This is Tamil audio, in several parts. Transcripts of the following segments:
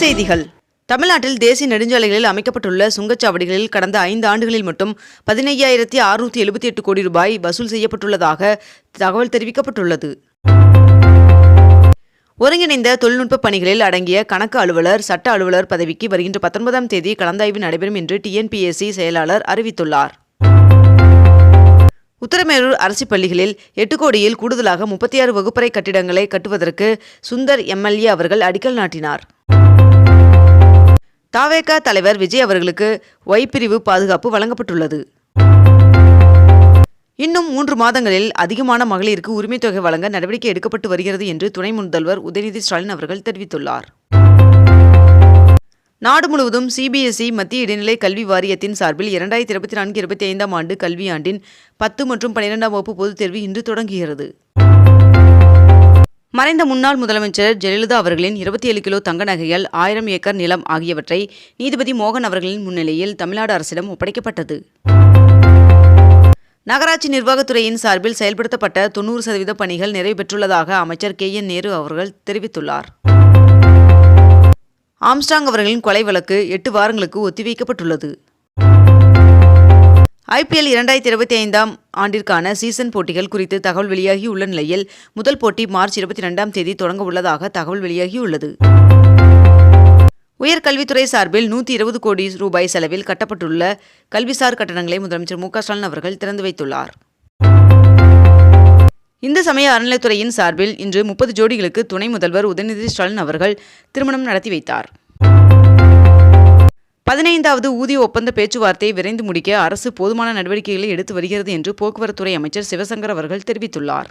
செய்திகள். தமிழ்நாட்டில் தேசிய நெடுஞ்சாலைகளில் அமைக்கப்பட்டுள்ள சுங்கச்சாவடிகளில் கடந்த ஐந்து ஆண்டுகளில் மட்டும் பதினையாயிரத்தி அறுநூற்றி எழுபத்தி எட்டு கோடி ரூபாய் வசூல் செய்யப்பட்டுள்ளதாக தகவல் தெரிவிக்கப்பட்டுள்ளது. ஒருங்கிணைந்த தொழில்நுட்ப பணிகளில் அடங்கிய கணக்கு அலுவலர் சட்ட அலுவலர் பதவிக்கு வருகின்ற பத்தொன்பதாம் தேதி கலந்தாய்வு நடைபெறும் என்று டிஎன்பிஎஸ்சி செயலாளர் அறிவித்துள்ளார். உத்தரமேரூர் அரசு பள்ளிகளில் எட்டு கோடியில் கூடுதலாக முப்பத்தி ஆறு வகுப்பறை கட்டிடங்களை கட்டுவதற்கு சுந்தர் எம்எல்ஏ அவர்கள் அடிக்கல் நாட்டினார். தாவேகா தலைவர் விஜய் அவர்களுக்கு ஒய் பிரிவு பாதுகாப்பு வழங்கப்பட்டுள்ளது. இன்னும் மூன்று மாதங்களில் அதிகமான மகளிருக்கு உரிமைத் தொகை வழங்க நடவடிக்கை எடுக்கப்பட்டு வருகிறது என்று துணை முதல்வர் உதயநிதி ஸ்டாலின் அவர்கள் தெரிவித்துள்ளார். நாடு முழுவதும் சிபிஎஸ்இ மத்திய இடைநிலை கல்வி வாரியத்தின் சார்பில் இரண்டாயிரத்தி இருபத்தி நான்கு இருபத்தி ஐந்தாம் ஆண்டு கல்வியாண்டின் பத்து மற்றும் பன்னிரெண்டாம் வகுப்பு பொதுத் தேர்வு இன்று தொடங்குகிறது. மறைந்த முன்னாள் முதலமைச்சர் ஜெயலலிதா அவர்களின் இருபத்தி ஏழு கிலோ தங்க நகைகள் ஆயிரம் ஏக்கர் நிலம் ஆகியவற்றை நீதிபதி மோகன் அவர்களின் முன்னிலையில் தமிழ்நாடு அரசிடம் ஒப்படைக்கப்பட்டது. நகராட்சி நிர்வாகத்துறையின் சார்பில் செயல்படுத்தப்பட்ட தொண்ணூறு சதவீத பணிகள் நிறைவு பெற்றுள்ளதாக அமைச்சர் கே. என். நேரு அவர்கள் தெரிவித்துள்ளார். ஆம்ஸ்டாங் அவர்களின் கொலை வழக்கு எட்டு வாரங்களுக்கு ஒத்திவைக்கப்பட்டுள்ளது. ஐபிஎல் இரண்டாயிரத்தி இருபத்தி ஐந்தாம் ஆண்டிற்கான சீசன் போட்டிகள் குறித்து தகவல் வெளியாகியுள்ள நிலையில் முதல் போட்டி மார்ச் இருபத்தி ரெண்டாம் தேதி தொடங்க உள்ளதாக தகவல் வெளியாகியுள்ளது. உயர்கல்வித்துறை சார்பில் நூற்றி இருபது கோடி ரூபாய் செலவில் கட்டப்பட்டுள்ள கல்விசார் கட்டணங்களை முதலமைச்சர் மு ஸ்டாலின் அவர்கள் திறந்து வைத்துள்ளார். இந்து சமய அறநிலைத்துறையின் சார்பில் இன்று முப்பது ஜோடிகளுக்கு துணை முதல்வர் உதயநிதி ஸ்டாலின் அவர்கள் திருமணம் நடத்தி வைத்தார். பதினைந்தாவது ஊதிய ஒப்பந்த பேச்சுவார்த்தையை விரைந்து முடிக்க அரசு போதுமான நடவடிக்கைகளை எடுத்து வருகிறது என்று போக்குவரத்துறை அமைச்சர் சிவசங்கர் அவர்கள் தெரிவித்துள்ளார்.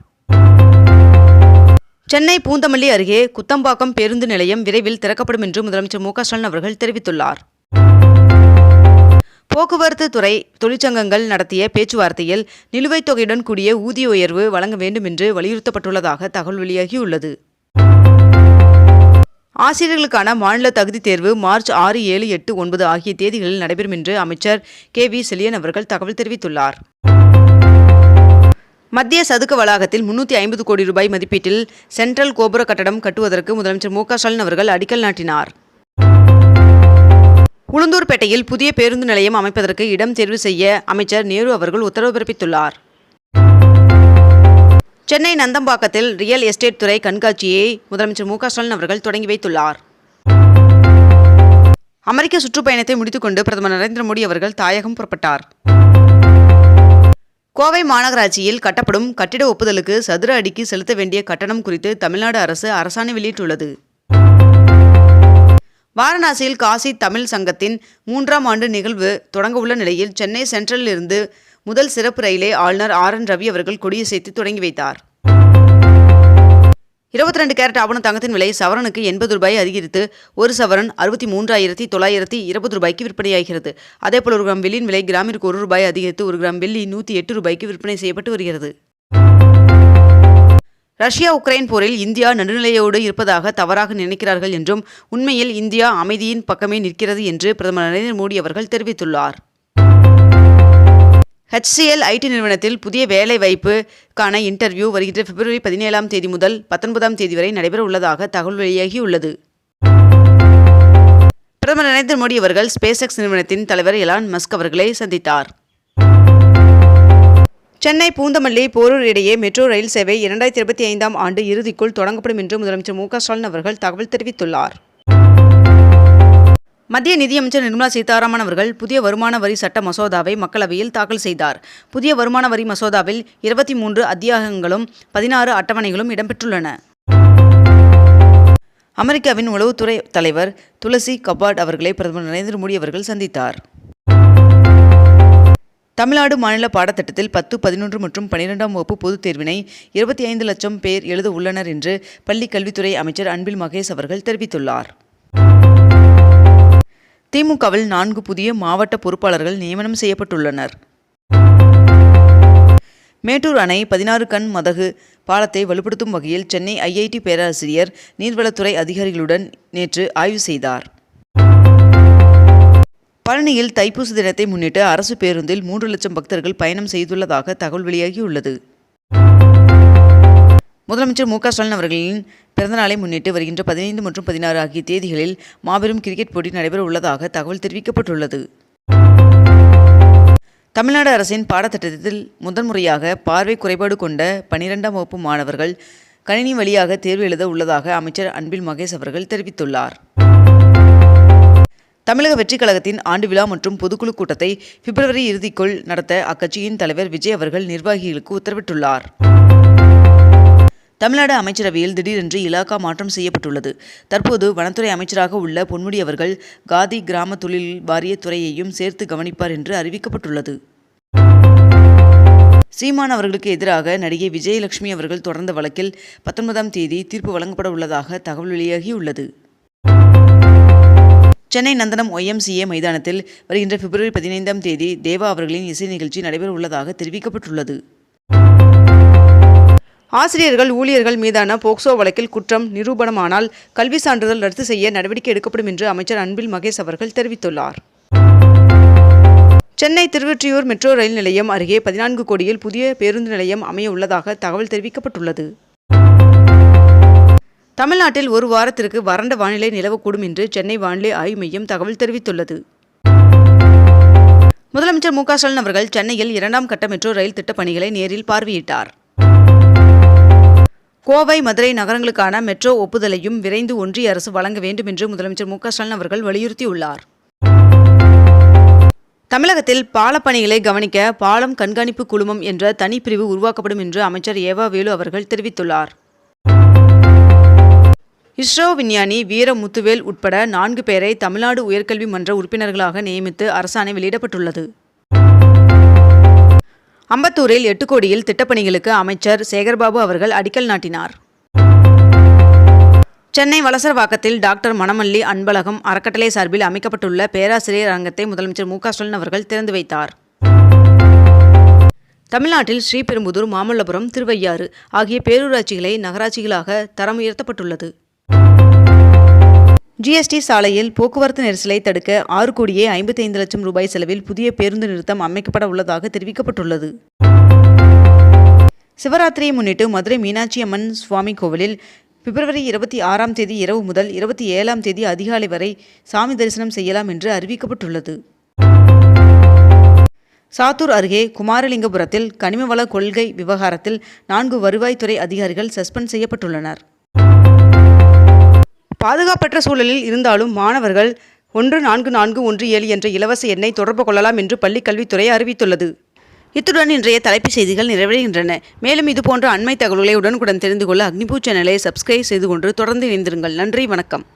சென்னை பூந்தமல்லி அருகே குத்தம்பாக்கம் பேருந்து நிலையம் விரைவில் திறக்கப்படும் என்று முதலமைச்சர் மு ஸ்டாலின் அவர்கள் தெரிவித்துள்ளார். போக்குவரத்து துறை தொழிற்சங்கங்கள் நடத்திய பேச்சுவார்த்தையில் நிலுவைத் தொகையுடன் கூடிய ஊதிய உயர்வு வழங்க வேண்டும் என்று வலியுறுத்தப்பட்டுள்ளதாக தகவல் வெளியாகியுள்ளது. ஆசிரியர்களுக்கான மாநில தகுதி தேர்வு மார்ச் ஆறு ஏழு எட்டு ஒன்பது ஆகிய தேதிகளில் நடைபெறும் என்று அமைச்சர் கே வி செலியன் அவர்கள் தகவல் தெரிவித்துள்ளார். மத்திய சதுக்க வளாகத்தில் முன்னூற்றி ஐம்பது கோடி ரூபாய் மதிப்பீட்டில் சென்ட்ரல் கோபுர கட்டடம் கட்டுவதற்கு முதலமைச்சர் மு ஸ்டாலின் அவர்கள் அடிக்கல் நாட்டினார். உளுந்தூர்பேட்டையில் புதிய பேருந்து நிலையம் அமைப்பதற்கு இடம் தேர்வு செய்ய அமைச்சர் நேரு அவர்கள் உத்தரவு பிறப்பித்துள்ளார். சென்னை நந்தம்பாக்கத்தில் ரியல் எஸ்டேட் துறை கண்காட்சியை முதலமைச்சர் மு ஸ்டாலின் அவர்கள் தொடங்கி வைத்துள்ளார். அமெரிக்க சுற்றுப்பயணத்தை முடித்துக்கொண்டு பிரதமர் நரேந்திர மோடி அவர்கள் தாயகம் புறப்பட்டார். கோவை மாநகராட்சியில் கட்டப்படும் கட்டிட ஒப்புதலுக்கு சதுர அடிக்கு செலுத்த வேண்டிய கட்டணம் குறித்து தமிழ்நாடு அரசு அரசாணை வெளியிட்டுள்ளது. வாரணாசியில் காசி தமிழ் சங்கத்தின் மூன்றாம் ஆண்டு நிகழ்வு தொடங்கவுள்ள நிலையில் சென்னை சென்ட்ரலில் இருந்து முதல் சிறப்பு ரயிலை ஆளுநர் ஆர் என் ரவி அவர்கள் கொடியசைத்து தொடங்கி வைத்தார். இருபத்தி ரெண்டு கேரட் ஆவண தங்கத்தின் விலை சவரனுக்கு எண்பது ரூபாய் அதிகரித்து ஒரு சவரன் அறுபத்தி மூன்றாயிரத்தி தொள்ளாயிரத்தி இருபது ரூபாய்க்கு விற்பனையாகிறது. அதேபோல் ஒரு கிராம் வெள்ளியின் விலை கிராமிற்கு ஒரு ரூபாய் அதிகரித்து ஒரு கிராம் வெள்ளி நூற்றி எட்டு ரூபாய்க்கு விற்பனை செய்யப்பட்டு வருகிறது. ரஷ்யா உக்ரைன் போரில் இந்தியா நடுநிலையோடு இருப்பதாக தவறாக நினைக்கிறார்கள் என்றும் உண்மையில் இந்தியா அமைதியின் பக்கமே நிற்கிறது என்று பிரதமர் நரேந்திர மோடி அவர்கள் தெரிவித்துள்ளார். ஹெச்சிஎல் ஐடி நிறுவனத்தில் புதிய வேலை வாய்ப்புக்கான இன்டர்வியூ வருகின்ற பிப்ரவரி பதினேழாம் தேதி முதல் பத்தொன்பதாம் தேதி வரை நடைபெற உள்ளதாக தகவல் வெளியாகியுள்ளது பிரதமர் நரேந்திர மோடி அவர்கள் ஸ்பேஸ் எக்ஸ் நிறுவனத்தின் தலைவர் எலான் மஸ்க் அவர்களை சந்தித்தார். சென்னை பூந்தமல்லி போரூர் இடையே மெட்ரோ ரயில் சேவை இரண்டாயிரத்தி இருபத்தி ஐந்தாம் ஆண்டு இறுதிக்குள் தொடங்கப்படும் என்று முதலமைச்சர் மு ஸ்டாலின் அவர்கள் தகவல் தெரிவித்துள்ளார். மத்திய நிதியமைச்சர் நிர்மலா சீதாராமன் அவர்கள் புதிய வருமான வரி சட்ட மசோதாவை மக்களவையில் தாக்கல் செய்தார். புதிய வருமான வரி மசோதாவில் இருபத்தி மூன்று அத்தியாகங்களும் பதினாறு அட்டவணைகளும் இடம்பெற்றுள்ளன. அமெரிக்காவின் உளவுத்துறை தலைவர் துளசி கபாட் அவர்களை பிரதமர் நரேந்திர மோடி அவர்கள் சந்தித்தார். தமிழ்நாடு மாநில பாடத்திட்டத்தில் பத்து பதினொன்று மற்றும் பனிரெண்டாம் வகுப்பு பொதுத் தேர்வினை இருபத்தி ஐந்து லட்சம் பேர் எழுத உள்ளனர் என்று பள்ளி கல்வித்துறை அமைச்சர் அன்பில் மகேஷ் அவர்கள் தெரிவித்துள்ளார். திமுகவில் நான்கு புதிய மாவட்ட பொறுப்பாளர்கள் நியமனம் செய்யப்பட்டுள்ளனர். மேட்டூர் அணை பதினாறு கண் மதகு பாலத்தை வலுப்படுத்தும் வகையில் சென்னை ஐஐடி பேராசிரியர் நீர்வளத்துறை அதிகாரிகளுடன் நேற்று ஆய்வு செய்தார். பழனியில் தைப்பூச தினத்தை முன்னிட்டு அரசு பேருந்தில் மூன்று லட்சம் பக்தர்கள் பயணம் செய்துள்ளதாக தகவல் வெளியாகியுள்ளது. முதலமைச்சர் மு க ஸ்டாலின் அவர்களின் பிறந்தநாளை முன்னிட்டு வருகின்ற பதினைந்து மற்றும் பதினாறு ஆகிய தேதிகளில் மாபெரும் கிரிக்கெட் போட்டி நடைபெற உள்ளதாக தகவல் தெரிவிக்கப்பட்டுள்ளது. தமிழ்நாடு அரசின் பாடத்திட்டத்தில் முதன்முறையாக பார்வை குறைபாடு கொண்ட பனிரெண்டாம் வகுப்பு மாணவர்கள் கணினி வழியாக தேர்வு எழுத உள்ளதாக அமைச்சர் அன்பில் மகேஷ் அவர்கள் தெரிவித்துள்ளார். தமிழக வெற்றிக் கழகத்தின் ஆண்டு விழா மற்றும் பொதுக்குழு கூட்டத்தை பிப்ரவரி இறுதிக்குள் நடத்த அக்கட்சியின் தலைவர் விஜய் அவர்கள் நிர்வாகிகளுக்கு உத்தரவிட்டுள்ளார். தமிழ்நாடு அமைச்சரவையில் திடீரென்று இலாகா மாற்றம் செய்யப்பட்டுள்ளது. தற்போது வனத்துறை அமைச்சராக உள்ள பொன்முடி அவர்கள் காதி கிராம தொழில் வாரிய துறையையும் சேர்த்து கவனிப்பார் என்று அறிவிக்கப்பட்டுள்ளது. சீமான் அவர்களுக்கு எதிராக நடிகை விஜயலட்சுமி அவர்கள் தொடர்ந்த வழக்கில் பத்தொன்பதாம் தேதி தீர்ப்பு வழங்கப்பட உள்ளதாக தகவல் வெளியாகியுள்ளது. சென்னை நந்தனம் ஒய்எம்சிஏ மைதானத்தில் வருகின்ற பிப்ரவரி பதினைந்தாம் தேதி தேவா அவர்களின் இசை நிகழ்ச்சி நடைபெற உள்ளதாக தெரிவிக்கப்பட்டுள்ளது. ஆசிரியர்கள் ஊழியர்கள் மீதான போக்சோ வழக்கில் குற்றம் நிரூபணமானால் கல்வி சான்றிதழ் ரத்து செய்ய நடவடிக்கை எடுக்கப்படும் என்று அமைச்சர் அன்பில் மகேஷ் அவர்கள் தெரிவித்துள்ளார். சென்னை திருவொற்றியூர் மெட்ரோ ரயில் நிலையம் அருகே பதினான்கு கோடியில் புதிய பேருந்து நிலையம் அமைய உள்ளதாக தகவல் தெரிவிக்கப்பட்டுள்ளது. தமிழ்நாட்டில் ஒரு வாரத்திற்கு வறண்ட வானிலை நிலவக்கூடும் என்று சென்னை வானிலை ஆய்வு மையம் தகவல் தெரிவித்துள்ளது. முதலமைச்சர் மு ஸ்டாலின் அவர்கள் சென்னையில் இரண்டாம் கட்ட மெட்ரோ ரயில் திட்டப் பணிகளை நேரில் பார்வையிட்டார். கோவை மதுரை நகரங்களுக்கான மெட்ரோ ஒப்புதலையும் விரைந்து ஒன்றிய அரசு வழங்க வேண்டும் என்று முதலமைச்சர் மு ஸ்டாலின் அவர்கள் வலியுறுத்தியுள்ளார். தமிழகத்தில் பாலப்பணிகளை கவனிக்க பாலம் கண்காணிப்பு குழுமம் என்ற தனிப்பிரிவு உருவாக்கப்படும் என்று அமைச்சர் ஏவா வேலு அவர்கள் தெரிவித்துள்ளார். இஸ்ரோ விஞ்ஞானி வீர முத்துவேல் உட்பட நான்கு பேரை தமிழ்நாடு உயர்கல்வி மன்ற உறுப்பினர்களாக நியமித்து அரசாணை வெளியிடப்பட்டுள்ளது. அம்பத்தூரில் எட்டு கோடியில் திட்டப்பணிகளுக்கு அமைச்சர் சேகர்பாபு அவர்கள் அடிக்கல் நாட்டினார். சென்னை வலசரவாக்கத்தில் டாக்டர் மணமல்லி அன்பழகம் அறக்கட்டளை சார்பில் அமைக்கப்பட்டுள்ள பேராசிரியர் அரங்கத்தை முதலமைச்சர் மு க ஸ்டாலின் அவர்கள் திறந்து வைத்தார். தமிழ்நாட்டில் ஸ்ரீபெரும்புதூர் மாமல்லபுரம் திருவையாறு ஆகிய பேரூராட்சிகளை நகராட்சிகளாக தரம் உயர்த்தப்பட்டுள்ளது. ஜிஎஸ்டி சாலையில் போக்குவரத்து நெரிசலை தடுக்க ஆறு கோடியே ஐம்பத்தைந்து லட்சம் ரூபாய் செலவில் புதிய பேருந்து நிறுத்தம் அமைக்கப்பட உள்ளதாக தெரிவிக்கப்பட்டுள்ளது. சிவராத்திரியை முன்னிட்டு மதுரை மீனாட்சி அம்மன் சுவாமி கோவிலில் பிப்ரவரி இருபத்தி ஆறாம் தேதி இரவு முதல் இருபத்தி ஏழாம் தேதி அதிகாலை வரை சாமி தரிசனம் செய்யலாம் என்று அறிவிக்கப்பட்டுள்ளது. சாத்தூர் அருகே குமாரலிங்கபுரத்தில் கனிமவள கொள்கை விவகாரத்தில் நான்கு வருவாய்த்துறை அதிகாரிகள் சஸ்பெண்ட் செய்யப்பட்டுள்ளனர். பாதுகாப்பற்ற சூழலில் இருந்தாலும் மாணவர்கள் ஒன்று நான்கு நான்கு ஒன்று ஏழு என்ற இலவச எண்ணை தொடர்பு கொள்ளலாம் என்று பள்ளிக் கல்வித்துறை அறிவித்துள்ளது. இத்துடன் இன்றைய தலைப்புச் செய்திகள் நிறைவடைகின்றன. மேலும் இதுபோன்ற அண்மை தகவல்களை உடனுக்குடன் தெரிந்து கொள்ள அக்னிபூ சேனலை சப்ஸ்கிரைப் செய்து கொண்டு தொடர்ந்து இணைந்திருங்கள். நன்றி வணக்கம்.